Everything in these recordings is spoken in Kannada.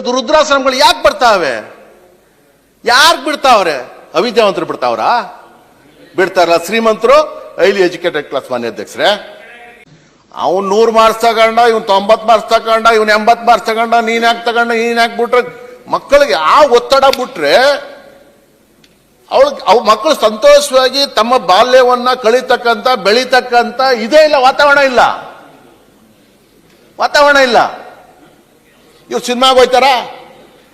ಇವತ್ತು ರುದ್ರಾಶ್ರಮಗಳು ಯಾಕೆ ಬರ್ತಾವೆ? ಯಾರು ಬಿಡ್ತಾವ್ರೆ? ಅವಿದ್ಯಾವಂತರು ಬಿಡ್ತಾವ್ರಾ? ಬಿಡ್ತಾರಲ್ಲ, ಶ್ರೀಮಂತರು? ಐಲಿ ಎಜುಕೇಟೆಡ್ ಕ್ಲಾಸ್ ಮಾನ್ಯ ಅಧ್ಯಕ್ಷರೇ. ಅವ್ನು ನೂರು ಮಾರ್ಕ್ಸ್ ತಗೊಂಡ, ಇವ್ನು ತೊಂಬತ್ ಮಾರ್ಕ್ಸ್ ತಗೊಂಡ, ಇವ್ನು ಎಂಬತ್ ಮಾರ್ಕ್ಸ್ ತಗೊಂಡ, ನೀನ್ ಯಾಕೆ ತಗೊಂಡ, ನೀನ್ ಯಾಕೆ ಬಿಟ್ರೆ? ಮಕ್ಕಳಿಗೆ ಆ ಒತ್ತಡ ಬಿಟ್ರೆ ಅವಳಿಗೆ ಅವ್ ಮಕ್ಕಳು ಸಂತೋಷವಾಗಿ ತಮ್ಮ ಬಾಲ್ಯವನ್ನ ಕಳಿತಕ್ಕಂತ, ಬೆಳಿತಕ್ಕಂತ ಇದೇ ಇಲ್ಲ, ವಾತಾವರಣ ಇಲ್ಲ. ವಾತಾವರಣ ಇಲ್ಲ. ಇವ್ರು ಸಿನಿಮಾಗೆ ಹೋಯ್ತಾರ?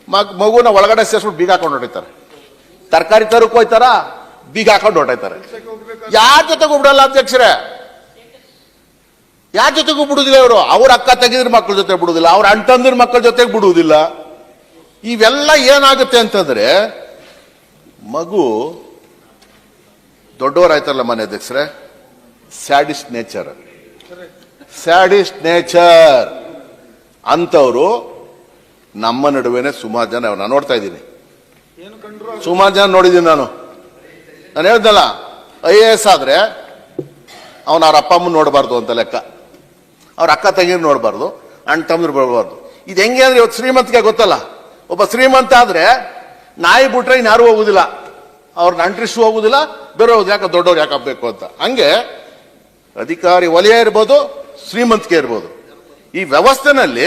ಮಗ್, ಮಗುನ ಒಳಗಡೆ ಸೇರಿಸ್ಬಿಟ್ಟು ಬೀಗ ಹಾಕೊಂಡು ಹೊಡಿತಾರೆ. ತರಕಾರಿ ತರಕ್ಕೆ ಹೋಯ್ತಾರ? ಬೀಗ ಹಾಕೊಂಡು ಹೊರಟಾಯ್ತಾರೆ ಯಾರ ಜೊತೆಗೂ ಬಿಡಲ್ಲ ಅಧ್ಯಕ್ಷರೇ? ಯಾರ ಜೊತೆಗೂ ಬಿಡುದಿಲ್ಲ ಇವರು? ಅವ್ರ ಅಕ್ಕ ತೆಗೆದ್ರ ಮಕ್ಕಳ ಜೊತೆ ಬಿಡುದಿಲ್ಲ, ಅವ್ರ ಅಂಟಂದ್ರ ಮಕ್ಕಳ ಜೊತೆಗೆ ಬಿಡುವುದಿಲ್ಲ ಇವೆಲ್ಲ ಏನಾಗುತ್ತೆ ಅಂತಂದ್ರೆ, ಮಗು ದೊಡ್ಡವರಾಯ್ತಾರಲ್ಲ ಮನೆ ಅಧ್ಯಕ್ಷರೇ? Sadist nature. Sadist nature. ಅಂತವರು ನಮ್ಮ ನಡುವೆನೆ ಸುಮಾರು ಜನ ನಾನು ನೋಡ್ತಾ ಇದ್ದೀನಿ. ಸುಮಾರು ಜನ ನೋಡಿದ್ದೀನಿ ನಾನು. ನಾನು ಹೇಳ್ದಲ್ಲ ಐ ಎ ಎಸ್ ಆದರೆ ಅವನ ಅವ್ರ ಅಪ್ಪ ಅಮ್ಮನ ನೋಡಬಾರ್ದು ಅಂತ ಲೆಕ್ಕ. ಅವ್ರ ಅಕ್ಕ ತಂಗಿನ ನೋಡಬಾರ್ದು ಅಣ್ಣ ತಮ್ಮದ್ರು ಬರಬಾರ್ದು ಇದು ಹೆಂಗೆ ಅಂದರೆ ಇವತ್ತು ಶ್ರೀಮಂತಿಗೆ ಗೊತ್ತಲ್ಲ? ಒಬ್ಬ ಶ್ರೀಮಂತ ಆದರೆ ನಾಯಿ ಬಿಟ್ರೆ ಇನ್ಯಾರು ಹೋಗುವುದಿಲ್ಲ ಅವ್ರ ಅಂಟ್ರಿಸು ಹೋಗುವುದಿಲ್ಲ ಬೇರೆ ಹೋಗುದು ಯಾಕೆ ದೊಡ್ಡವ್ರು ಯಾಕೆ ಆಗಬೇಕು ಅಂತ. ಹಂಗೆ ಅಧಿಕಾರಿ ವಲಯ ಇರ್ಬೋದು ಶ್ರೀಮಂತಿಕೆ ಇರ್ಬೋದು. ಈ ವ್ಯವಸ್ಥೆನಲ್ಲಿ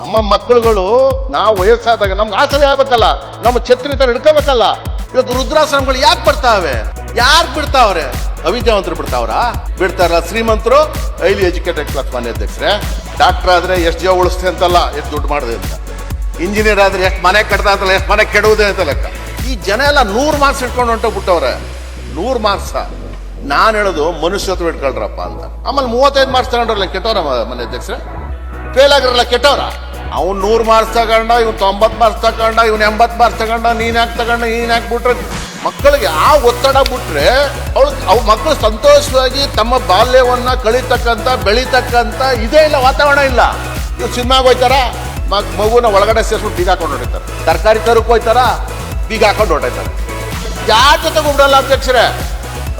ನಮ್ಮ ಮಕ್ಕಳುಗಳು ನಾವು ವಯಸ್ಸಾದಾಗ ನಮ್ಗೆ ಆಸರೆ ಆಗ್ಬೇಕಲ್ಲ, ನಮ್ಮ ಛತ್ರಿ ತರ ಹಿಡ್ಕೋಬೇಕಲ್ಲ. ಇವತ್ತು ರುದ್ರಾಶ್ರಮಗಳು ಯಾಕೆ ಬರ್ತಾವೆ? ಯಾರು ಬಿಡ್ತಾವ್ರೆ? ಅವಿದ್ಯಾವಂತರು ಬಿಡ್ತಾವ್ರಾ? ಬಿಡ್ತಾರಲ್ಲ ಶ್ರೀಮಂತರು? ಐಲಿ ಎಜುಕೇಟೆಡ್ ಕ್ಲಾಸ್ ಮನೆ ಅಧ್ಯಕ್ಷರೇ ಡಾಕ್ಟರ್ ಆದ್ರೆ ಎಷ್ಟು ಜೀವ ಉಳಿಸ್ತೆ ಅಂತಲ್ಲ, ಎಷ್ಟು ದುಡ್ಡು ಮಾಡಿದೆ ಅಂತ. ಇಂಜಿನಿಯರ್ ಆದ್ರೆ ಎಷ್ಟು ಮನೆ ಕಟ್ದ ಅಂತಲ್ಲ ಎಷ್ಟು ಮನೆ ಕೆಡುವುದೇ ಅಂತ ಲೆಕ್ಕ. ಈ ಜನ ಎಲ್ಲ ನೂರು ಮಾರ್ಕ್ಸ್ ಇಟ್ಕೊಂಡು ಹೊಂಟೋಗ್ಬಿಟ್ಟವ್ರೆ ನೂರು ಮಾರ್ಕ್ಸ. ನಾನು ಹೇಳೋದು ಮನುಷ್ಯತ್ವ ಇಟ್ಕೊಳ್ರಪ್ಪ ಅಂತ. ಆಮೇಲೆ ಮೂವತ್ತೈದು ಮಾರ್ಕ್ಸ್ ತಗೊಂಡ್ರಲ್ಲ ಕೆಟ್ಟವ್ರ ಮನೆ ಅಧ್ಯಕ್ಷರೇ? ಫೇಲ್ ಆಗಿರಲ್ಲ ಕೆಟ್ಟವ್ರ? ಅವ್ನು ನೂರು ಮಾರ್ಕ್ಸ್ ತಗೊಂಡ, ಇವ್ನು ತೊಂಬತ್ತು ಮಾರ್ಕ್ಸ್ ತಗೊಂಡ, ಇವ್ನು ಎಂಬತ್ತು ಮಾರ್ಕ್ಸ್ ತಗೊಂಡ, ನೀನು ಯಾಕೆ ತಗೊಂಡ, ನೀನು ಯಾಕೆ ಬಿಟ್ರೆ? ಮಕ್ಕಳಿಗೆ ಆ ಒತ್ತಡ ಬಿಟ್ರೆ ಅವಳು ಅವ್ ಮಕ್ಕಳು ಸಂತೋಷವಾಗಿ ತಮ್ಮ ಬಾಲ್ಯವನ್ನ ಕಳೀತಕ್ಕಂಥ ಬೆಳಿತಕ್ಕಂತ ಇದೇ ಇಲ್ಲ, ವಾತಾವರಣ ಇಲ್ಲ. ಇವ್ರು ಸಿನಿಮಾಗೆ ಹೋಯ್ತಾರ? ಮಗ್ ಮಗುನ ಒಳಗಡೆ ಸೇರಿಸ್ಬಿಟ್ಟು ಬೀಗ ಹಾಕೊಂಡು ಹೊಡಿತಾರೆ ತರಕಾರಿ ತರಕ್ ಹೋಯ್ತಾರ? ಬೀಗ ಹಾಕೊಂಡು ಹೊಡೈತಾರೆ ಯಾರ ಜೊತೆಗೂ ಬಿಡಲ್ಲ ಅಧ್ಯಕ್ಷರೇ?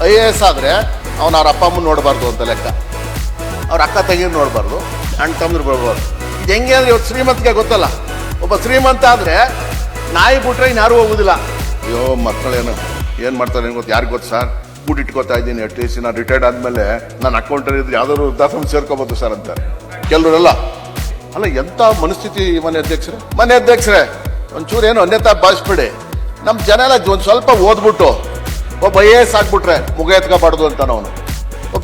ಐ ಎ ಎಸ್ ಆದ್ರೆ ಅವ್ನು ಅವ್ರ ಅಪ್ಪ ಅಮ್ಮನ ನೋಡಬಾರ್ದು ಅಂತ ಲೆಕ್ಕ. ಅವ್ರ ಅಕ್ಕ ತಂಗಿ ನೋಡಬಾರ್ದು, ಅಣ್ಣ ತಮ್ಮದ್ರು ಬರಬಾರ್ದು ಇದು ಹೆಂಗೆ ಅಂದ್ರೆ ಇವತ್ತು ಶ್ರೀಮಂತಿಗೆ ಗೊತ್ತಲ್ಲ. ಒಬ್ಬ ಶ್ರೀಮಂತ ಆದ್ರೆ ನಾಯಿ ಬಿಟ್ರೆ ಇನ್ಯಾರು ಹೋಗುದಿಲ್ಲ. ಅಯ್ಯೋ, ಮಕ್ಕಳೇನು, ಏನು ಮಾಡ್ತಾರೆ ಗೊತ್ತು? ಯಾರಿಗೆ ಗೊತ್ತು ಸರ್? ಊಟ ಇಟ್ಕೋತಾ ಇದ್ದೀನಿ ಅಟ್ ಲೀಸ್ಟ್ ನಾನು ರಿಟೈರ್ಡ್ ಆದ್ಮೇಲೆ ನನ್ನ ಅಕೌಂಟಲ್ಲಿ ಇದ್ರೆ ಯಾವ್ದಾದ್ರು ವೃದ್ಧಾಶ್ರಮ ಸೇರ್ಕೋಬೋದು ಸರ್ ಅಂತಾರೆ ಕೆಲವರೆಲ್ಲ. ಅಲ್ಲ, ಎಂತ ಮನಸ್ಥಿತಿ ಮನೆ ಅಧ್ಯಕ್ಷರೇ? ಮನೆ ಅಧ್ಯಕ್ಷರೇ, ಒಂಚೂರು ಏನು ಅನ್ಯತಾ ಭಾವಿಸ್ಬೇಡಿ. ನಮ್ಮ ಜನ ಎಲ್ಲ ಒಂದು ಸ್ವಲ್ಪ ಓದ್ಬಿಟ್ಟು, ಒಬ್ಬ ಐ ಎ ಎಸ್ ಆಗ್ಬಿಟ್ರೆ ಮುಗ ಎತ್ಕೋಬಾರ್ದು ಅಂತಾನ ಅವನು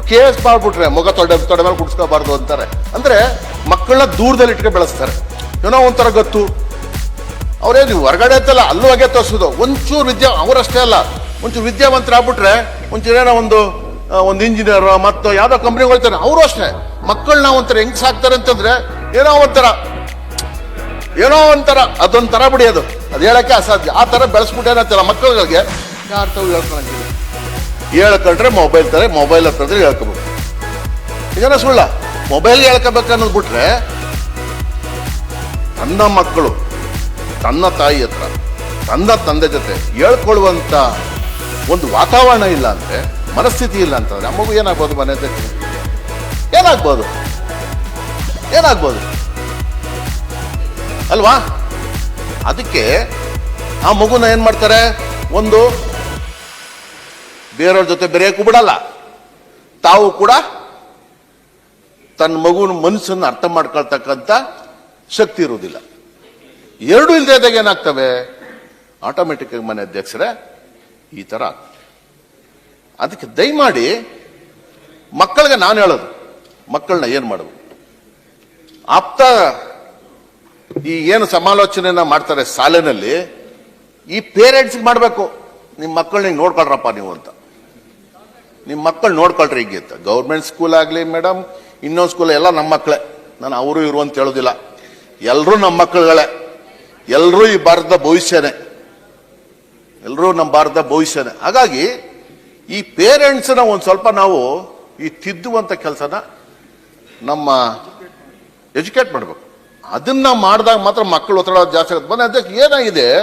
ಒಬ್ಬ ಕೆ ಎಸ್ ಮಾಡ್ಬಿಟ್ರೆ ಮಗ ತೊಡೆ ತೊಡೆ ಮೇಲೆ ಕುಡಿಸ್ಕೋಬಾರ್ದು ಅಂತಾರೆ. ಅಂದ್ರೆ ಮಕ್ಕಳನ್ನ ದೂರದಲ್ಲಿ ಇಟ್ಕೊಂಡು ಬೆಳೆಸ್ತಾರೆ. ಏನೋ ಒಂಥರ ಗೊತ್ತು. ಅವರೇ ನೀವು ಹೊರಗಡೆ ಅಂತಲ್ಲ, ಅಲ್ಲೂ ಹಾಗೆ ತೋರಿಸೋದು. ಒಂಚೂರು ವಿದ್ಯಾ ಅವರಷ್ಟೇ ಅಲ್ಲ. ಒಂಚೂರು ವಿದ್ಯಾವಂತರಾಗ್ಬಿಟ್ರೆ ಒಂಚೂರು ಏನೋ ಒಂದು ಒಂದು ಇಂಜಿನಿಯರ್ ಮತ್ತು ಯಾವುದೋ ಕಂಪ್ನಿಗೆ ಹೋಗ್ತಾರೆ. ಅವರು ಅಷ್ಟೇ. ಮಕ್ಕಳನ್ನ ಒಂಥರ ಹೆಂಗ್ ಸಾಕ್ತಾರೆ ಅಂತಂದ್ರೆ, ಏನೋ ಒಂಥರ ಏನೋ ಒಂಥರ, ಅದೊಂಥರ ಬಿಡಿ ಅದು. ಅದು ಹೇಳಕ್ಕೆ ಅಸಾಧ್ಯ. ಆ ಥರ ಬೆಳೆಸ್ಬಿಟ್ಟೇನಂತಲ್ಲ ಮಕ್ಕಳುಗಳಿಗೆ? ಯಾರು ಹೇಳ್ತಾನೆ ಹೇಳ್ಕೊಂಡ್ರೆ ಮೊಬೈಲ್ ತರ ಮೊಬೈಲ್ ಹತ್ತಂದ್ರೆ ಹೇಳ್ಕೋಬೇಕು ಇದನ್ನ ಸುಳ್ಳ? ಮೊಬೈಲ್ ಹೇಳ್ಕೋಬೇಕು ಅನ್ನೋದು ಬಿಟ್ರೆ ತನ್ನ ಮಕ್ಕಳು, ತನ್ನ ತಾಯಿ ಹತ್ರ, ತನ್ನ ತಂದೆ ಜೊತೆ ಹೇಳ್ಕೊಳ್ಳುವಂಥ ಒಂದು ವಾತಾವರಣ ಇಲ್ಲ ಅಂದ್ರೆ, ಮನಸ್ಥಿತಿ ಇಲ್ಲ ಅಂತಂದ್ರೆ ಮಗು ಏನಾಗ್ಬೋದು ಮನೆ ಜೊತೆ? ಏನಾಗ್ಬೋದು? ಏನಾಗ್ಬೋದು? ಅಲ್ವಾ? ಅದಕ್ಕೆ ಆ ಮಗುನ ಏನು ಮಾಡ್ತಾರೆ? ಒಂದು ಬೇರೆಯವ್ರ ಜೊತೆ ಬೆರೆಯಕ್ಕೂ ಬಿಡಲ್ಲ. ತಾವು ಕೂಡ ತನ್ನ ಮಗುವಿನ ಮನಸ್ಸನ್ನು ಅರ್ಥ ಮಾಡ್ಕೊಳ್ತಕ್ಕಂಥ ಶಕ್ತಿ ಇರುವುದಿಲ್ಲ. ಎರಡು ಇಲ್ಲದೆ ಇದ್ದಾಗ ಏನಾಗ್ತವೆ? ಆಟೋಮೆಟಿಕ್ ಆಗಿ ಮನೆ ಅಧ್ಯಕ್ಷರೇ, ಈ ಥರ ಆಗ್ತದೆ. ಅದಕ್ಕೆ ದಯಮಾಡಿ ಮಕ್ಕಳಿಗೆ ನಾನು ಹೇಳೋದು, ಮಕ್ಕಳನ್ನ ಏನು ಮಾಡೋದು ಆಪ್ತ ಈ ಏನು ಸಮಾಲೋಚನೆಯನ್ನು ಮಾಡ್ತಾರೆ ಶಾಲೆನಲ್ಲಿ ಈ ಪೇರೆಂಟ್ಸ್ಗೆ ಮಾಡಬೇಕು. ನಿಮ್ಮ ಮಕ್ಕಳನ್ನ ನೋಡ್ಕೊಳ್ರಪ್ಪ ನೀವು ಅಂತ. ನಿಮ್ಮ ಮಕ್ಕಳು ನೋಡ್ಕೊಳ್ರಿ ಈಗ ಗೌರ್ಮೆಂಟ್ ಸ್ಕೂಲ್ ಆಗಲಿ ಮೇಡಮ್, ಇನ್ನೊಂದು ಸ್ಕೂಲ್ ಎಲ್ಲ ನಮ್ಮ ಮಕ್ಕಳೇ ನಾನು ಅವರು ಇವರು ಅಂತ ಹೇಳೋದಿಲ್ಲ. ಎಲ್ಲರೂ ನಮ್ಮ ಮಕ್ಕಳುಗಳೇ. ಎಲ್ಲರೂ ಈ ಭಾರತದ ಭವಿಷ್ಯನೇ. ಎಲ್ಲರೂ ನಮ್ಮ ಭಾರತದ ಭವಿಷ್ಯನೇ. ಹಾಗಾಗಿ ಈ ಪೇರೆಂಟ್ಸನ್ನ ಒಂದು ಸ್ವಲ್ಪ ನಾವು ಈ ತಿದ್ದುವಂಥ ಕೆಲಸನ ನಮ್ಮ ಎಜುಕೇಟ್ ಮಾಡಬೇಕು. ಅದನ್ನ ಮಾಡಿದಾಗ ಮಾತ್ರ ಮಕ್ಕಳು ಒತ್ತಡ ಜಾಸ್ತಿ ಆಗುತ್ತೆ. ಬಂದ ಅದಕ್ಕೆ ಏನಾಗಿದೆ?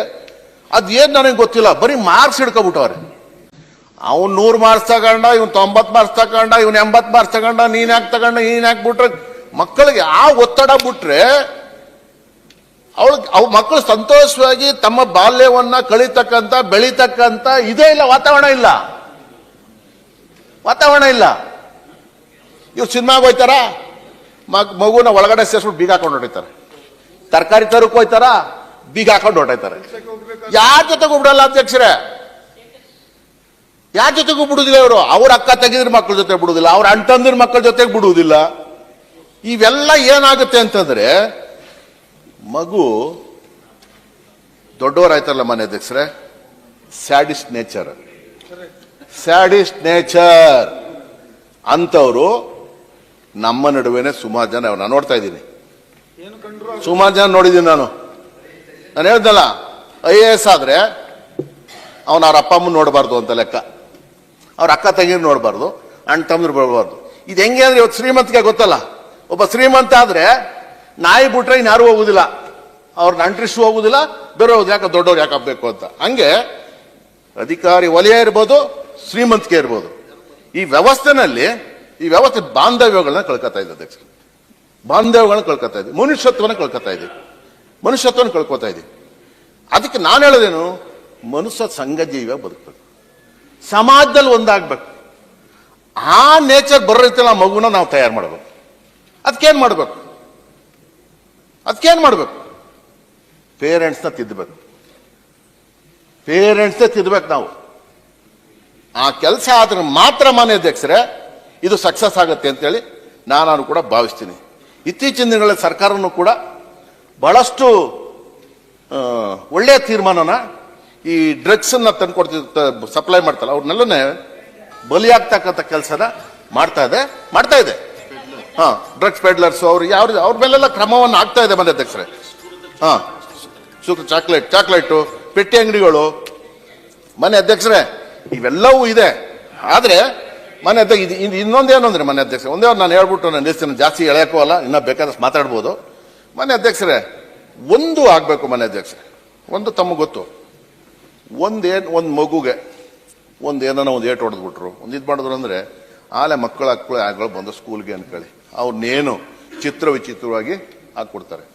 ಅದು ಏನು ನನಗೆ ಗೊತ್ತಿಲ್ಲ. ಬರೀ ಮಾರ್ಕ್ಸ್ ಹಿಡ್ಕೊಬಿಟ್ಟವ್ರೆ. ಅವ್ನು ನೂರು ಮಾರ್ಕ್ಸ್ ತಗೊಂಡ, ಇವ್ನು ತೊಂಬತ್ತು ಮಾರ್ಕ್ಸ್ ತಗೊಂಡ, ಇವ್ನು ಎಂಬತ್ತು ಮಾರ್ಕ್ಸ್ ತಗೊಂಡ, ನೀನು ಯಾಕೆ ತಗೊಂಡ, ನೀನು ಯಾಕೆ ಬಿಟ್ರೆ? ಮಕ್ಕಳಿಗೆ ಆ ಒತ್ತಡ ಬಿಟ್ರೆ ಅವಳು ಅವ್ ಮಕ್ಕಳು ಸಂತೋಷವಾಗಿ ತಮ್ಮ ಬಾಲ್ಯವನ್ನ ಕಳಿತಕ್ಕಂತ, ಬೆಳಿತಕ್ಕಂತ ಇದೇ ಇಲ್ಲ, ವಾತಾವರಣ ಇಲ್ಲ. ವಾತಾವರಣ ಇಲ್ಲ. ಇವ್ರು ಸಿನಿಮಾಗೆ ಹೋಯ್ತಾರ? ಮಗ್ ಮಗುನ ಒಳಗಡೆ ಸೇರಿಸ್ಬಿಟ್ಟು ಬೀಗ ಹಾಕೊಂಡು ಹೊಡಿತಾರೆ. ತರಕಾರಿ ತರಕ್ಕೆ ಹೋಯ್ತಾರ? ಬೀಗ ಹಾಕೊಂಡು ಹೊರಟಿರ್ತಾರೆ ಯಾರ ಜೊತೆಗೆ ಬಿಡಲ್ಲ ಅಧ್ಯಕ್ಷರೇ? ಯಾರ ಜೊತೆಗೂ ಬಿಡುವುದಿಲ್ಲ ಇವರು? ಅವ್ರ ಅಕ್ಕ ತೆಗೆದ್ರ ಮಕ್ಕಳ ಜೊತೆ ಬಿಡುವುದಿಲ್ಲ ಅವ್ರ ಅಂಟಂದ್ರ ಮಕ್ಕಳ ಜೊತೆಗೆ ಬಿಡುವುದಿಲ್ಲ ಇವೆಲ್ಲ ಏನಾಗುತ್ತೆ ಅಂತಂದ್ರೆ ಮಗು ದೊಡ್ಡವರಾಯ್ತಾರಲ್ಲ ಮನೆ ಅಧ್ಯಕ್ಷರೇ? Sadist nature. Sadist nature. ಅಂತವರು ನಮ್ಮ ನಡುವೆನೆ ಸುಮಾರು ಜನ ನಾನು ನೋಡ್ತಾ ಇದ್ದೀನಿ. ಸುಮಾರು ಜನ ನೋಡಿದ್ದೀನಿ ನಾನು. ನಾನು ಹೇಳ್ದಲ್ಲ ಐ ಎ ಎಸ್ ಆದ್ರೆ ಅವನ ಅವ್ರ ಅಪ್ಪ ಅಮ್ಮ ನೋಡಬಾರ್ದು ಅಂತ ಲೆಕ್ಕ. ಅವ್ರ ಅಕ್ಕ ತಂಗಿರು ನೋಡಬಾರ್ದು, ಅಣ್ಣ ತಮ್ಮರು ಬರಬಾರ್ದು ಇದು ಹೆಂಗೆ ಅಂದರೆ ಇವತ್ತು ಶ್ರೀಮಂತಿಗೆ ಗೊತ್ತಲ್ಲ. ಒಬ್ಬ ಶ್ರೀಮಂತ ಆದ್ರೆ ನಾಯಿ ಬಿಟ್ರೆ ಇನ್ನು ಯಾರು ಹೋಗುದಿಲ್ಲ. ಅವ್ರನ್ನ ಅಂಟ್ರಿಸ್ ಹೋಗುದಿಲ್ಲ ಬೇರೆ ಯಾಕೆ ದೊಡ್ಡವ್ರು ಯಾಕೆ ಆಗಬೇಕು ಅಂತ. ಹಂಗೆ ಅಧಿಕಾರಿ ವಲಯ ಇರ್ಬೋದು ಶ್ರೀಮಂತಿಕೆ ಇರ್ಬೋದು. ಈ ವ್ಯವಸ್ಥೆನಲ್ಲಿ, ಈ ವ್ಯವಸ್ಥೆ ಬಾಂಧವ್ಯಗಳನ್ನ ಕಳ್ಕೊತಾ ಇದೆ ಅಧ್ಯಕ್ಷ. ಬಾಂಧವ್ಯಗಳನ್ನ ಕಳ್ಕೊತಾ ಇದೆ ಮನುಷ್ಯತ್ವನ ಕಳ್ಕೊತಾ ಇದೆ ಮನುಷ್ಯತ್ವನ ಕಳ್ಕೊತಾ ಇದೆ ಅದಕ್ಕೆ ನಾನು ಹೇಳೋದೇನು, ಮನುಷ್ಯ ಸಂಘ ಜೀವ ಬದುಕಬೇಕು. ಸಮಾಜದಲ್ಲಿ ಒಂದಾಗಬೇಕು. ಆ ನೇಚರ್ ಬರೋ ರೀತಿಯಲ್ಲಿ ಆ ಮಗುನ ನಾವು ತಯಾರು ಮಾಡಬೇಕು. ಅದಕ್ಕೇನು ಮಾಡಬೇಕು? ಅದಕ್ಕೇನು ಮಾಡಬೇಕು? ಪೇರೆಂಟ್ಸ್ನ ತಿದ್ದಬೇಕು ಪೇರೆಂಟ್ಸ್ನೇ ತಿದ್ದಬೇಕು ನಾವು. ಆ ಕೆಲಸ ಆದ್ರೆ ಮಾತ್ರ ಮಾನ್ಯ ಅಧ್ಯಕ್ಷರೇ, ಇದು ಸಕ್ಸಸ್ ಆಗುತ್ತೆ ಅಂತೇಳಿ ನಾನು ಕೂಡ ಭಾವಿಸ್ತೀನಿ. ಇತ್ತೀಚಿನ ದಿನಗಳಲ್ಲಿ ಸರ್ಕಾರನೂ ಕೂಡ ಬಹಳಷ್ಟು ಒಳ್ಳೆಯ ತೀರ್ಮಾನನ ಈ ಡ್ರಗ್ಸ್ ಅನ್ನ ತಂದ್ಕೊಡ್ತಿದ್ದ ಸಪ್ಲೈ ಮಾಡ್ತಲ್ಲ, ಅವ್ರನ್ನೆಲ್ಲನೇ ಬಲಿಯಾಗ್ತಕ್ಕಂಥ ಕೆಲಸನ ಮಾಡ್ತಾ ಇದೆ ಮಾಡ್ತಾ ಇದೆ. ಹಾ ಡ್ರಗ್ಸ್ ಪೆಡ್ಲರ್ಸ್ ಅವ್ರು ಯಾವ ಅವ್ರ ಮೇಲೆಲ್ಲ ಕ್ರಮವನ್ನು ಆಗ್ತಾ ಇದೆ ಮನೆ ಅಧ್ಯಕ್ಷರೇ. ಹಾ ಸುಖ ಚಾಕ್ಲೇಟ್ ಚಾಕ್ಲೇಟು ಪೆಟ್ಟಿ ಅಂಗಡಿಗಳು. ಮನೆ ಅಧ್ಯಕ್ಷರೇ, ಇವೆಲ್ಲವೂ ಇದೆ. ಆದ್ರೆ ಮನೆ ಅಧ್ಯಕ್ಷ, ಇದು ಇನ್ನೊಂದೇನು ಅಂದ್ರೆ ಮನೆ ಅಧ್ಯಕ್ಷ ಒಂದೇ ನಾನು ಹೇಳ್ಬಿಟ್ಟು ನಾನು ನಿಲ್ಸ್ತೀನಿ ಜಾಸ್ತಿ ಎಳೆಯಕ್ಕೂ ಅಲ್ಲ, ಇನ್ನೂ ಬೇಕಾದಷ್ಟು ಮಾತಾಡ್ಬೋದು. ಮನೆ ಅಧ್ಯಕ್ಷರೇ, ಒಂದು ಆಗಬೇಕು ಮನೆ ಅಧ್ಯಕ್ಷರೇ, ಒಂದು ತಮ್ಮ ಗೊತ್ತು. ಒಂದೇನ್ ಒಂದು ಮಗುಗೆ, ಒಂದು ಏನಾನ ಒಂದು ಏಟ್ ಹೊಡೆದ್ಬಿಟ್ರು. ಒಂದು ಇದು ಮಾಡಿದ್ರು ಅಂದರೆ, ಆಲೆ ಮಕ್ಕಳು ಮಕ್ಕಳು ಆಗಳು ಬಂದು ಸ್ಕೂಲ್ಗೆ ಅಂದ್ಕೊಳ್ಳಿ ಅವ್ರನ್ನೇನು ಚಿತ್ರ ವಿಚಿತ್ರವಾಗಿ ಹಾಕ್ಕೊಡ್ತಾರೆ.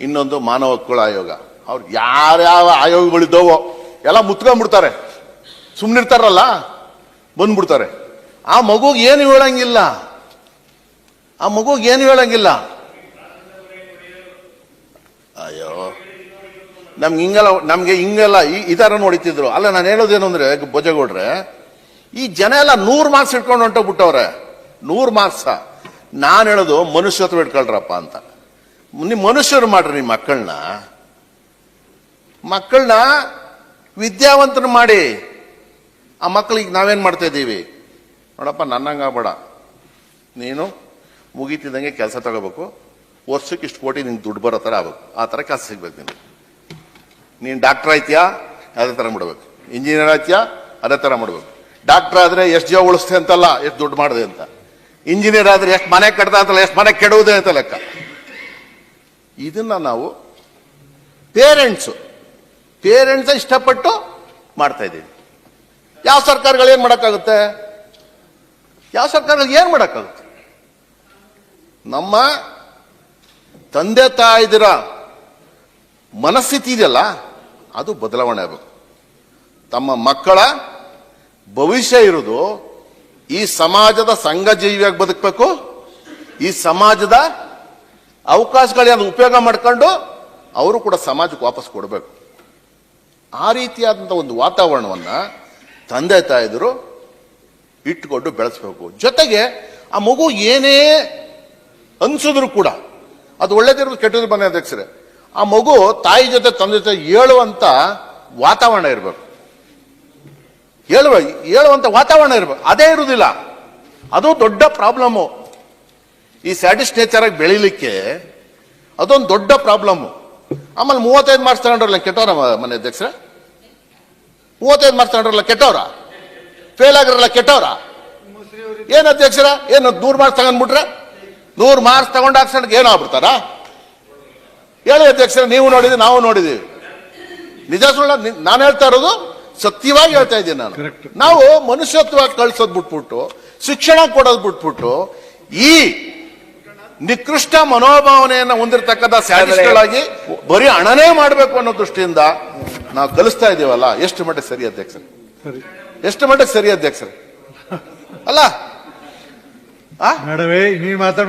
ಇನ್ನೊಂದು ಮಾನವ ಹಕ್ಕುಗಳ ಆಯೋಗ. ಅವ್ರು ಯಾರ್ಯಾವ ಆಯೋಗಗಳಿದ್ದಾವೋ ಎಲ್ಲ ಮುತ್ಕೊಂಡ್ಬಿಡ್ತಾರೆ. ಸುಮ್ಮನಿರ್ತಾರಲ್ಲ ಬಂದ್ಬಿಡ್ತಾರೆ. ಆ ಮಗುಗೆ ಏನು ಹೇಳಂಗಿಲ್ಲ. ಆ ಮಗುಗೆ ಏನು ಹೇಳಂಗಿಲ್ಲ. ಅಯ್ಯೋ. ನಮ್ಗೆ ಹಿಂಗಲ್ಲ ನಮಗೆ ಹಿಂಗೆಲ್ಲ ಈ ಈ ಥರ ನೋಡಿತಿದ್ರು ಅಲ್ಲ, ನಾನು ಹೇಳೋದೇನು ಅಂದ್ರೆ, ಭೋಜಗೌಡ್ರೆ, ಈ ಜನ ಎಲ್ಲ ನೂರು ಮಾರ್ಕ್ಸ್ ಇಟ್ಕೊಂಡು ಹೊಂಟೋಗ್ಬಿಟ್ಟವ್ರೆ. ನೂರು ಮಾರ್ಕ್ಸ ನಾನು ಹೇಳೋದು, ಮನುಷ್ಯತ್ವ ಇಟ್ಕೊಳ್ರಪ್ಪ ಅಂತ. ನಿಮ್ಮ ಮನುಷ್ಯರು ಮಾಡ್ರಿ ನಿಮ್ಮ ಮಕ್ಕಳನ್ನ ಮಕ್ಕಳನ್ನ ವಿದ್ಯಾವಂತರು ಮಾಡಿ. ಆ ಮಕ್ಕಳಿಗೆ ನಾವೇನ್ ಮಾಡ್ತಾ ಇದ್ದೀವಿ? ನೋಡಪ್ಪ, ನನ್ನಂಗ ಬೇಡ. ನೀನು ಮುಗೀತಿದ್ದಂಗೆ ಕೆಲಸ ತಗೋಬೇಕು. ವರ್ಷಕ್ಕೆ ಇಷ್ಟು ಕೋಟಿ ನಿಂಗೆ ದುಡ್ಡು ಬರೋ ಥರ ಆಗ್ಬೇಕು. ಆ ಥರ ಕೆಲಸ ಸಿಗ್ಬೇಕು ನೀನು ನೀನು ಡಾಕ್ಟರ್ ಆಯ್ತೀಯಾ? ಅದೇ ಥರ ಮಾಡ್ಬೇಕು. ಇಂಜಿನಿಯರ್ ಆಯ್ತೀಯಾ? ಅದೇ ಥರ ಮಾಡ್ಬೇಕು. ಡಾಕ್ಟರ್ ಆದರೆ ಎಷ್ಟು ಜೀವ ಉಳಿಸ್ತೆ ಅಂತಲ್ಲ, ಎಷ್ಟು ದುಡ್ಡು ಮಾಡಿದೆ ಅಂತ. ಇಂಜಿನಿಯರ್ ಆದ್ರೆ ಎಷ್ಟು ಮನೆ ಕಟ್ಟದ ಅಂತಲ್ಲ, ಎಷ್ಟು ಮನೆ ಕೆಡುವುದೇ ಅಂತ ಲೆಕ್ಕ. ಇದನ್ನ ನಾವು ಪೇರೆಂಟ್ಸು, ಪೇರೆಂಟ್ಸ ಇಷ್ಟಪಟ್ಟು ಮಾಡ್ತಾ ಇದ್ದೀವಿ. ಯಾವ ಸರ್ಕಾರಗಳು ಏನು ಮಾಡೋಕ್ಕಾಗುತ್ತೆ? ಯಾವ ಸರ್ಕಾರಗಳು ಏನು ಮಾಡೋಕ್ಕಾಗುತ್ತೆ? ನಮ್ಮ ತಂದೆ ತಾಯಿದಿರ ಮನಸ್ಥಿತಿ ಇದೆಯಲ್ಲ ಅದು ಬದಲಾವಣೆ ಆಗಬೇಕು. ತಮ್ಮ ಮಕ್ಕಳ ಭವಿಷ್ಯ ಇರೋದು ಈ ಸಮಾಜದ ಸಂಘ ಜೀವಿಯಾಗಿ ಬದುಕಬೇಕು, ಈ ಸಮಾಜದ ಅವಕಾಶಗಳನ್ನ ಉಪಯೋಗ ಮಾಡ್ಕೊಂಡು ಅವರು ಕೂಡ ಸಮಾಜಕ್ಕೆ ವಾಪಸ್ ಕೊಡಬೇಕು. ಆ ರೀತಿಯಾದಂಥ ಒಂದು ವಾತಾವರಣವನ್ನು ತಂದೆ ತಾಯಿದರು ಇಟ್ಟುಕೊಂಡು ಬೆಳೆಸಬೇಕು. ಜೊತೆಗೆ ಆ ಮಗು ಏನೇ ಅನಿಸಿದ್ರು ಕೂಡ, ಅದು ಒಳ್ಳೇದಿರೋದು ಕೆಟ್ಟದ್ದು ಮನೆ ಅಧ್ಯಕ್ಷರೇ ಆ ಮಗು ತಾಯಿ ಜೊತೆ ತಂದೆ ಜೊತೆ ಹೇಳುವಂಥ ವಾತಾವರಣ ಇರಬೇಕು. ಹೇಳುವ ಹೇಳುವಂಥ ವಾತಾವರಣ ಇರಬೇಕು. ಅದೇ ಇರುವುದಿಲ್ಲ ಅದು ದೊಡ್ಡ ಪ್ರಾಬ್ಲಮ್ಮು ಈ ಸ್ಯಾಟಿಸ್ ನೇಚರಾಗಿ ಆಗಿ ಬೆಳಿಲಿಕ್ಕೆ ಅದೊಂದು ದೊಡ್ಡ ಪ್ರಾಬ್ಲಮ್ಮು ಆಮೇಲೆ ಮೂವತ್ತೈದು ಮಾರ್ಕ್ಸ್ ತಗೊಂಡ್ರಲ್ಲ ಕೆಟ್ಟವ್ರ ಮನೆ ಅಧ್ಯಕ್ಷರ? ಮೂವತ್ತೈದು ಮಾರ್ಕ್ಸ್ ತಗೊಂಡ್ರಲ್ಲ ಕೆಟ್ಟವ್ರ? ಫೇಲ್ ಆಗಿರಲ್ಲ ಕೆಟ್ಟವ್ರ? ಏನು ಅಧ್ಯಕ್ಷರ? ಏನು ನೂರು ಮಾರ್ಕ್ಸ್ ತಗೊಂಡ್ಬಿಟ್ರೆ? ನೂರು ಮಾರ್ಕ್ಸ್ ತಗೊಂಡು ಆಕ್ಸಿಡೆಂಟ್ ಏನು ಆಗ್ಬಿಡ್ತಾರ? ಹೇಳಿ ಅಧ್ಯಕ್ಷರ ನೀವು ನೋಡಿದ್ರಿ ನಾವು ನೋಡಿದೀವಿ ನಿಜ ಸುಳ್ಳ ನಾನು ಹೇಳ್ತಾ ಇರೋದು ಸತ್ಯವಾಗಿ ಹೇಳ್ತಾ ಇದ್ದೀನಿ ನಾನು. ನಾವು ಮನುಷ್ಯತ್ವ ಕಳ್ಸೋದ್ ಬಿಟ್ಬಿಟ್ಟು ಶಿಕ್ಷಣ ಕೊಡೋದ್ ಬಿಟ್ಬಿಟ್ಟು ಈ ನಿಕೃಷ್ಟ ಮನೋಭಾವನೆಯನ್ನ ಹೊಂದಿರತಕ್ಕಂಥ ಬರೀ ಹಣನೇ ಮಾಡಬೇಕು ಅನ್ನೋ ದೃಷ್ಟಿಯಿಂದ ನಾವು ಕಲಿಸ್ತಾ ಇದೀವಲ್ಲ ಎಷ್ಟು ಮಟ್ಟಿಗೆ ಸರಿ ಅಧ್ಯಕ್ಷರೇ? ಸರಿ. ಎಷ್ಟು ಮಟ್ಟಿಗೆ ಸರಿ ಅಧ್ಯಕ್ಷರೇ? ಅಲ್ಲ? ಆ? ಮೇಡವೇ ನೀವ್ ಮಾತಾಡ್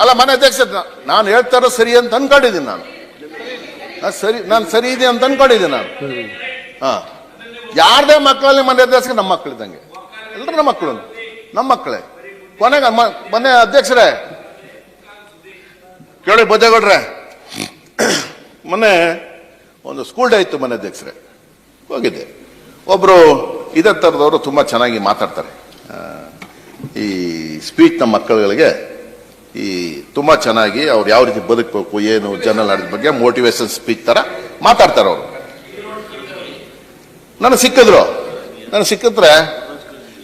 ಅಲ್ಲ ಮನೆ ಅಧ್ಯಕ್ಷ ನಾನು ಹೇಳ್ತಾ ಇರೋ ಸರಿ ಅಂತ ಅನ್ಕೊಂಡಿದ್ದೀನಿ ನಾನು. ಸರಿ ನಾನು ಸರಿ ಇದೆ ಅಂತ ಅನ್ಕೊಂಡಿದ್ದೀನಿ ನಾನು. ಹಾ. ಯಾರದೇ ಮಕ್ಕಳಲ್ಲಿ ಮನೆ ಅಧ್ಯಕ್ಷ ನಮ್ಮ ಮಕ್ಕಳಿದ್ದಂಗೆ ಎಲ್ಲರೂ ನಮ್ಮ ಮಕ್ಕಳು ನಮ್ಮ ಮಕ್ಕಳೇ ಕೊನೆಗೆ ಮ- ಮನೆ ಅಧ್ಯಕ್ಷರೇ. ಕೇಳಿ ಬಜ್ಜೇಗೌಡ್ರೆ ಮೊನ್ನೆ ಒಂದು ಸ್ಕೂಲ್ ಡೇ ಇತ್ತು ಮನೆ ಅಧ್ಯಕ್ಷರೇ. ಹೋಗಿದ್ದೆ. ಒಬ್ರು ಇದೇ ಥರದವರು ತುಂಬ ಚೆನ್ನಾಗಿ ಮಾತಾಡ್ತಾರೆ. ಈ ಸ್ಪೀಚ್ನ ಮಕ್ಕಳುಗಳಿಗೆ ಈ ತುಂಬ ಚೆನ್ನಾಗಿ ಅವ್ರು ಯಾವ ರೀತಿ ಬದುಕಬೇಕು, ಏನು ಜನರಲ್ ನಾಲೆಜ್ ಬಗ್ಗೆ ಮೋಟಿವೇಶನ್ ಸ್ಪೀಚ್ ತರ ಮಾತಾಡ್ತಾರೆ ಅವರು. ನನಗೆ ಸಿಕ್ಕಿದ್ರು. ನನಗೆ ಸಿಕ್ಕಿದ್ರೆ,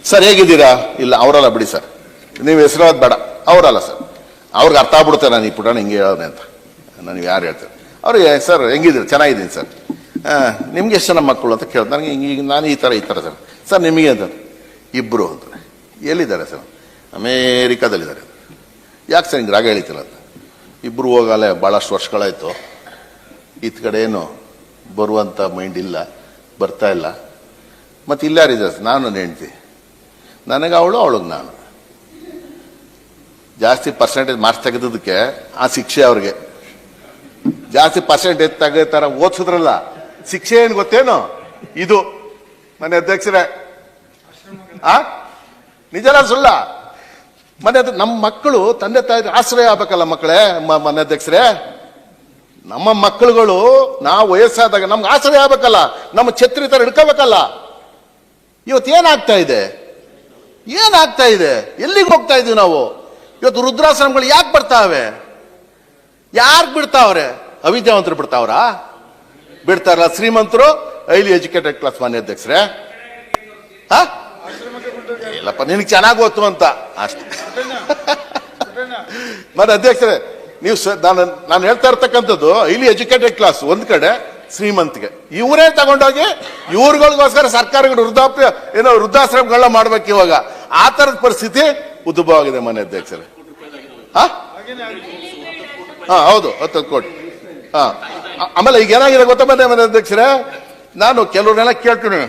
ಸರ್, ಹೇಗಿದ್ದೀರಾ? ಇಲ್ಲ, ಅವರಲ್ಲ ಬಿಡಿ ಸರ್. ನೀವು ಹೆಸರಾದ ಬೇಡ. ಅವರಲ್ಲ ಸರ್. ಅವ್ರಿಗೆ ಅರ್ಥ ಆಗ್ಬಿಡುತ್ತೆ ನಾನು ಈ ಪುಟಾಣ ಹಿಂಗೆ ಹೇಳೋದೆ ಅಂತ. ನನಗೆ ಯಾರು ಹೇಳ್ತಾರೆ ಅವ್ರಿಗೆ, ಸರ್, ಹೆಂಗಿದ್ದೀರಿ? ಚೆನ್ನಾಗಿದ್ದೀನಿ ಸರ್. ನಿಮ್ಗೆ ಎಷ್ಟು ಜನ ಮಕ್ಕಳು? ಅಂತ ಕೇಳ್ತಾರೆ. ನನಗೆ ಹಿಂಗೆ ನಾನು ಈ ಥರ ಈ ಥರ ಸರ್. ಸರ್, ನಿಮಗೆ ಅಂತ ಇಬ್ಬರು ಅಂತಾರೆ ಎಲ್ಲಿದ್ದಾರೆ ಸರ್? ಅಮೇರಿಕಾದಲ್ಲಿದ್ದಾರೆ. ಯಾಕೆ ಸರ್ ಹಿಂಗೆ ರಾಗ ಹೇಳ್ತಿಲ್ಲ? ಅಂತ ಇಬ್ಬರು ಹೋಗಲ್ಲ ಭಾಳಷ್ಟು ವರ್ಷಗಳಾಯಿತು. ಈತ್ ಕಡೆ ಏನು ಬರುವಂಥ ಮೈಂಡ್ ಇಲ್ಲ, ಬರ್ತಾ ಇಲ್ಲ. ಮತ್ತು ಮತ್ತೆ ಸರ್? ನಾನು ನನ್ನ ಹೆಂಡ್ತಿ. ನನಗೆ ಅವಳು, ಅವಳಿಗೆ ನಾನು. ಜಾಸ್ತಿ ಪರ್ಸೆಂಟೇಜ್ ಮಾರ್ಕ್ಸ್ ತೆಗೆದಕ್ಕೆ ಆ ಶಿಕ್ಷೆ ಅವ್ರಿಗೆ. ಜಾಸ್ತಿ ಪರ್ಸೆಂಟೇಜ್ ತೆಗೆತಾರ ಓದಿಸಿದ್ರಲ್ಲ, ಶಿಕ್ಷೆ ಏನು ಗೊತ್ತೇನು? ಇದು. ಮನೆ ಅಧ್ಯಕ್ಷರೇ. ಆ? ನಿಜನ ಸುಳ್ಳ. ಮನೆ ನಮ್ಮ ಮಕ್ಕಳು ತಂದೆ ತಾಯಿ ಆಶ್ರಯ ಆಗ್ಬೇಕಲ್ಲ ಮಕ್ಕಳೇ ಮನೆ ಅಧ್ಯಕ್ಷರೇ? ನಮ್ಮ ಮಕ್ಕಳುಗಳು ನಾವು ವಯಸ್ಸಾದಾಗ ನಮ್ಗೆ ಆಶ್ರಯ ಆಗ್ಬೇಕಲ್ಲ, ನಮ್ಮ ಛತ್ರಿ ಥರ ಹಿಡ್ಕೋಬೇಕಲ್ಲ. ಇವತ್ತು ಏನಾಗ್ತಾ ಇದೆ? ಏನಾಗ್ತಾ ಇದೆ? ಎಲ್ಲಿಗೆ ಹೋಗ್ತಾ ಇದೀವಿ ನಾವು? ಇವತ್ತು ರುದ್ರಾಶ್ರಮಗಳು ಯಾಕೆ ಬರ್ತಾವೆ? ಯಾರು ಬಿಡ್ತಾವ್ರೆ? ಅವಿದ್ಯಾವಂತರು ಬಿಡ್ತಾವ್ರಾ? ಬಿಡ್ತಾರಲ್ಲ ಶ್ರೀಮಂತರು ಹೈಲಿ ಎಜುಕೇಟೆಡ್ ಕ್ಲಾಸ್ ಮಾನ್ಯ ಅಧ್ಯಕ್ಷರೇ. ಹಾ? ಇಲ್ಲಪ್ಪ ನಿನಗೆ ಚೆನ್ನಾಗಿ ಗೊತ್ತು ಅಂತ. ಅಷ್ಟೆ. ಮತ್ತೆ ಅಧ್ಯಕ್ಷರೇ ನೀವು ನಾನು ನಾನು ಹೇಳ್ತಾ ಇರ್ತಕ್ಕಂಥದ್ದು ಇಲ್ಲಿ ಎಜುಕೇಟೆಡ್ ಕ್ಲಾಸ್ ಒಂದು ಕಡೆ ಶ್ರೀಮಂತಿಗೆ. ಇವರೇ ತಗೊಂಡೋಗಿ ಇವ್ರಗಳಿಗೋಸ್ಕರ ಸರ್ಕಾರಗಳು ವೃದ್ಧಾಪ್ಯ ಏನೋ ವೃದ್ಧಾಶ್ರಮಗಳನ್ನ ಮಾಡ್ಬೇಕು ಇವಾಗ. ಆ ಥರದ ಪರಿಸ್ಥಿತಿ ಉದ್ಭವ ಆಗಿದೆ ಮನೆ ಅಧ್ಯಕ್ಷರೇ. ಹಾ? ಹಾ ಹೌದು ಹತ್ತತ್ತು ಕೋಟಿ. ಹಾ. ಆಮೇಲೆ ಈಗ ಏನಾಗಿದೆ ಗೊತ್ತಾ ಮನೆ ಮನೆ ಅಧ್ಯಕ್ಷರೇ? ನಾನು ಕೆಲವ್ರನ್ನೆಲ್ಲ ಕೇಳ್ತೀನಿ.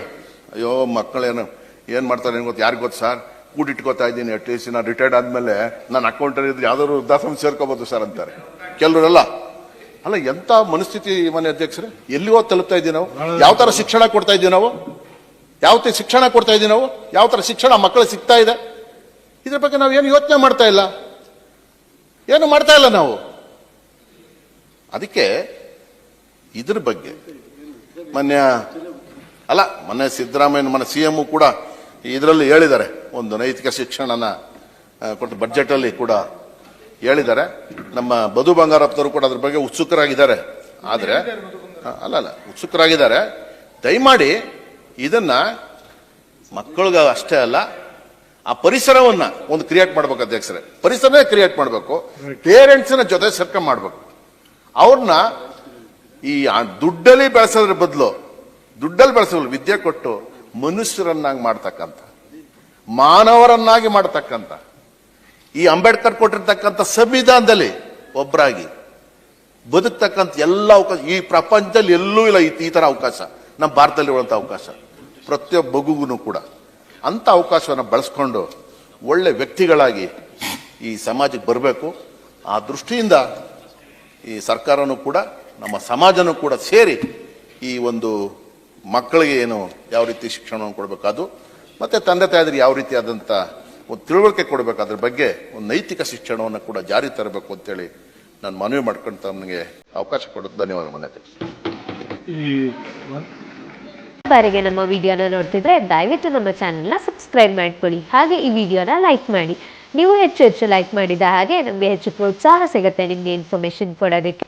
ಅಯ್ಯೋ ಮಕ್ಕಳೇನು ಏನ್ ಮಾಡ್ತಾರೆ ಏನು ಗೊತ್ತು ಯಾರಿಗ್ ಗೊತ್ತು ಸರ್? ಕೂಡಿಟ್ಕೋತಾ ಇದ್ದೀನಿ ಅಟ್ಲೀಸ್ಟ್ ನಾನು ರಿಟೈರ್ಡ್ ಆದ್ಮೇಲೆ ನನ್ನ ಅಕೌಂಟಲ್ಲಿ ಇದ್ರೆ ಯಾವ್ದಾದ್ರು ವೃದ್ಧಾಶ್ರಮ ಸೇರ್ಕೋಬಹುದು ಸರ್ ಅಂತಾರೆ. ಕೆಲವರೆಲ್ಲ? ಅಲ್ಲ ಎಂತ ಮನಸ್ಥಿತಿ ಮನೆ ಅಧ್ಯಕ್ಷರೇ? ಎಲ್ಲಿಗೋ ತಲುಪ್ತಾ ಇದ್ದೀವಿ ನಾವು. ಯಾವ ತರ ಶಿಕ್ಷಣ ಕೊಡ್ತಾ ಇದ್ದೀವಿ ನಾವು? ಯಾವ ತರ ಶಿಕ್ಷಣ ಕೊಡ್ತಾ ಇದ್ದೀವಿ ನಾವು? ಯಾವ ತರ ಶಿಕ್ಷಣ ಮಕ್ಕಳು ಸಿಗ್ತಾ ಇದೆ? ಇದ್ರ ಬಗ್ಗೆ ನಾವು ಏನು ಯೋಚನೆ ಮಾಡ್ತಾ ಇಲ್ಲ. ಏನು ಮಾಡ್ತಾ ಇಲ್ಲ ನಾವು. ಅದಕ್ಕೆ ಇದ್ರ ಬಗ್ಗೆ ಮೊನ್ನೆ ಅಲ್ಲ ಮೊನ್ನೆ ಸಿದ್ದರಾಮಯ್ಯ ಮನ ಸಿ ಎಂ ಕೂಡ ಇದರಲ್ಲಿ ಹೇಳಿದ್ದಾರೆ. ಒಂದು ನೈತಿಕ ಶಿಕ್ಷಣನ ಕೊಟ್ಟು ಬಜೆಟ್ ಅಲ್ಲಿ ಕೂಡ ಹೇಳಿದ್ದಾರೆ. ನಮ್ಮ ಬಧು ಬಂಗಾರಪ್ಪನವರು ಕೂಡ ಅದ್ರ ಬಗ್ಗೆ ಉತ್ಸುಕರಾಗಿದ್ದಾರೆ. ಆದರೆ ಅಲ್ಲ ಅಲ್ಲ ಉತ್ಸುಕರಾಗಿದ್ದಾರೆ. ದಯಮಾಡಿ ಇದನ್ನ ಮಕ್ಕಳಿಗೆ ಅಷ್ಟೇ ಅಲ್ಲ ಆ ಪರಿಸರವನ್ನ ಒಂದು ಕ್ರಿಯೇಟ್ ಮಾಡ್ಬೇಕು ಅಧ್ಯಕ್ಷರೇ. ಪರಿಸರನೇ ಕ್ರಿಯೇಟ್ ಮಾಡಬೇಕು. ಪೇರೆಂಟ್ಸ್ನ ಜೊತೆ ಸರ್ಕ ಮಾಡಬೇಕು. ಅವ್ರನ್ನ ಈ ದುಡ್ಡಲ್ಲಿ ಬೆಳೆಸೋದ್ರ ಬದಲು ದುಡ್ಡಲ್ಲಿ ಬೆಳೆಸೋದು ವಿದ್ಯೆ ಕೊಟ್ಟು ಮನುಷ್ಯರನ್ನಾಗಿ ಮಾಡ್ತಕ್ಕಂಥ, ಮಾನವರನ್ನಾಗಿ ಮಾಡ್ತಕ್ಕಂಥ, ಈ ಅಂಬೇಡ್ಕರ್ ಕೊಟ್ಟಿರ್ತಕ್ಕಂಥ ಸಂವಿಧಾನದಲ್ಲಿ ಒಬ್ಬರಾಗಿ ಬದುಕ್ತಕ್ಕಂಥ ಎಲ್ಲ ಅವಕಾಶ, ಈ ಪ್ರಪಂಚದಲ್ಲಿ ಎಲ್ಲೂ ಇಲ್ಲ ಈ- ಥರ ಅವಕಾಶ. ನಮ್ಮ ಭಾರತದಲ್ಲಿ ಇರುವಂಥ ಅವಕಾಶ. ಪ್ರತಿಯೊಬ್ಬ ಕೂಡ. ಅಂಥ ಅವಕಾಶವನ್ನು ಬಳಸ್ಕೊಂಡು ಒಳ್ಳೆ ವ್ಯಕ್ತಿಗಳಾಗಿ ಈ ಸಮಾಜಕ್ಕೆ ಬರಬೇಕು. ಆ ದೃಷ್ಟಿಯಿಂದ ಈ ಸರ್ಕಾರನೂ ಕೂಡ, ನಮ್ಮ ಸಮಾಜನೂ ಕೂಡ ಸೇರಿ ಈ ಒಂದು ಮಕ್ಕಳಿಗೆ ಏನು ಯಾವ ರೀತಿ ಶಿಕ್ಷಣವನ್ನು ಕೊಡಬೇಕಾದ್ರು ಅದು? ಮತ್ತೆ ತಂದೆ ತಾಯಿದ್ರೆ ಯಾವ ರೀತಿಯಾದಂಥ ಒಂದು ತಿಳುವಳಿಕೆ ಕೊಡಬೇಕಾದ್ರ ಬಗ್ಗೆ ಒಂದು ನೈತಿಕ ಶಿಕ್ಷಣವನ್ನು ಕೂಡ ಜಾರಿ ತರಬೇಕು ಅಂತೇಳಿ ನಾನು ಮನವಿ ಮಾಡ್ಕೊಂತ ನನಗೆ ಅವಕಾಶ ಕೊಡೋದು ಧನ್ಯವಾದ ಮನೆಯಲ್ಲಿ ಬಾರಿಗೆ ನಮ್ಮ ವಿಡಿಯೋನ ನೋಡ್ತಿದ್ರೆ ದಯವಿಟ್ಟು ನಮ್ಮ ಚಾನೆಲ್ನ ಸಬ್ಸ್ಕ್ರೈಬ್ ಮಾಡ್ಕೊಳ್ಳಿ. ಹಾಗೆ ಈ ವಿಡಿಯೋನ ಲೈಕ್ ಮಾಡಿ. ನೀವು ಹೆಚ್ಚು ಹೆಚ್ಚು ಲೈಕ್ ಮಾಡಿದ ಹಾಗೆ ನಮಗೆ ಹೆಚ್ಚು ಪ್ರೋತ್ಸಾಹ ಸಿಗುತ್ತೆ ನಿಮಗೆ ಇನ್ಫಾರ್ಮೇಷನ್ ಕೊಡೋದಕ್ಕೆ.